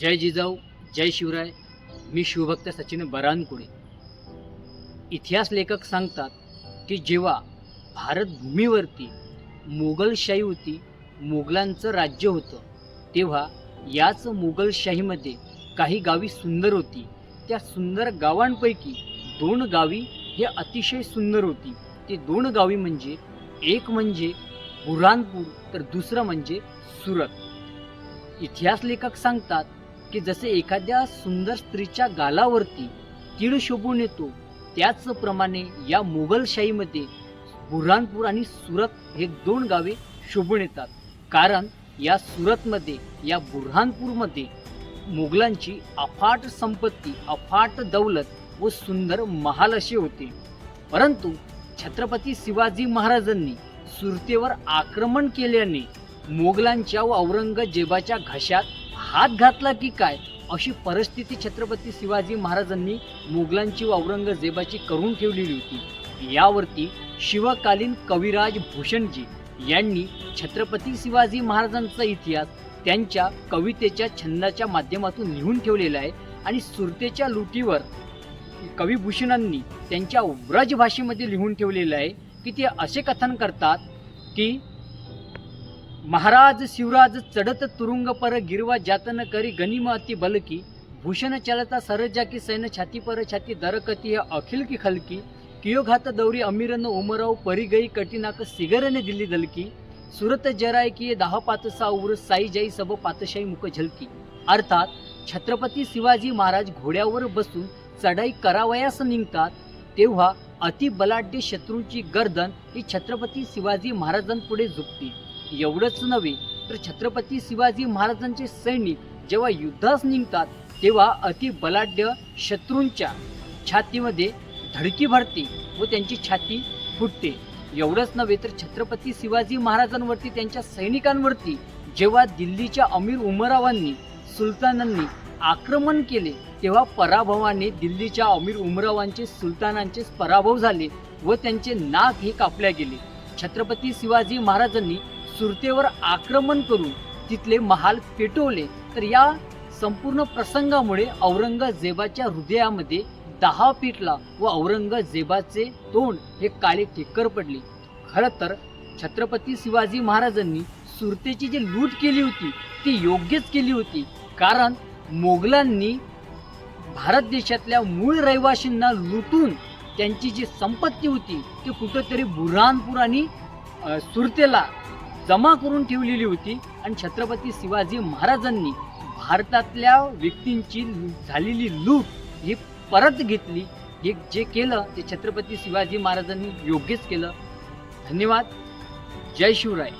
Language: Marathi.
जय जिजाऊ जय शिवराय. मी शिवभक्त सचिन बरानकुळे इतिहास लेखक सांगतात की जेव्हा भारत भूमीवरती मोगलशाही होती मोगलांचं राज्य होतं तेव्हा याच मोगलशाहीमध्ये काही गावी सुंदर होती. त्या सुंदर गावांपैकी दोन गावी हे अतिशय सुंदर होती. ते दोन गावी म्हणजे एक म्हणजे बुऱ्हाणपूर तर दुसरं म्हणजे सुरत. इतिहास लेखक सांगतात की जसे एखाद्या सुंदर स्त्रीच्या गालावरती तीळ शोभून येतो त्याचप्रमाणे या मोगलशाहीमध्ये बुऱ्हाणपूर आणि सुरत हे दोन गावे शोभून येतात. कारण या सुरतमध्ये या बुऱ्हाणपूरमध्ये मुघलांची अफाट संपत्ती अफाट दौलत व सुंदर महाल असे होते. परंतु छत्रपती शिवाजी महाराजांनी सुरतेवर आक्रमण केल्याने मोगलांच्या व औरंगजेबाच्या घशात हात घातला की काय? अशी परिस्थिती छत्रपती शिवाजी महाराजांनी मुघलांची व औरंगजेबाची करून ठेवलेली होती. यावरती शिवकालीन कविराज भूषणजी यांनी छत्रपती शिवाजी महाराजांचा इतिहास त्यांच्या कवितेच्या छंदाच्या माध्यमातून लिहून ठेवलेला आहे आणि सुरतेच्या लुटीवर कविभूषणांनी त्यांच्या व्रज भाषेमध्ये लिहून ठेवलेलं आहे की ते असे कथन करतात की महाराज शिवराज चढत तुरुंग पर गिरवा जातन करी गनिम अति बलकी भूषण चलता सरजा की सैन छाती पर छाती दरकती है अखिल की खलकी कियो घात दौरी अमीरन उमराव परी गई कटिनाक सिगरने दिल्ली दलकी सुरत जराय की दहा पातसा उर साई जाई सब पातशाही मुख झलकी. अर्थात छत्रपती शिवाजी महाराज घोड्यावर बसून चढाई करावयास निघतात तेव्हा अति बलाढ्य शत्रूंची गर्दन ही छत्रपती शिवाजी महाराजांपुढे झुकते. एवढंच नव्हे तर छत्रपती शिवाजी महाराजांचे सैनिक जेव्हा युद्धास निघतात तेव्हा अति बलाढ्य शत्रूंच्या छातीमध्ये धडकी भरते व त्यांची छाती फुटते. एवढंच नव्हे तर छत्रपती शिवाजी महाराजांवरती त्यांच्या सैनिकांवरती जेव्हा दिल्लीच्या अमीर उमरावांनी सुलतानांनी आक्रमण केले तेव्हा पराभवाने दिल्लीच्या अमीर उमरावांचे सुलतानांचे पराभव झाले व त्यांचे नाक हे कापल्या गेले. छत्रपती शिवाजी महाराजांनी सुरतेवर आक्रमण करून तिथले महाल पेटवले तर या संपूर्ण प्रसंगामुळे औरंगजेबाच्या हृदयामध्ये दहा पिटला व औरंगजेबाचे तोंड हे काळे ठिक्कर पडले. खरं तर छत्रपती शिवाजी महाराजांनी सुरतेची जी लूट केली होती ती योग्यच केली होती. कारण मोगलांनी भारत देशातल्या मूळ रहिवाशींना लुटून त्यांची जी संपत्ती होती ती कुठंतरी बुऱ्हाणपूर आणि सुरतेला जमा करून ठेवलेली होती. आणि छत्रपती शिवाजी महाराजांनी भारतातल्या व्यक्तींची झालेली लूट ही परत घेतली. हे जे केलं ते छत्रपती शिवाजी महाराजांनी योग्यच केलं. धन्यवाद. जय शिवराय.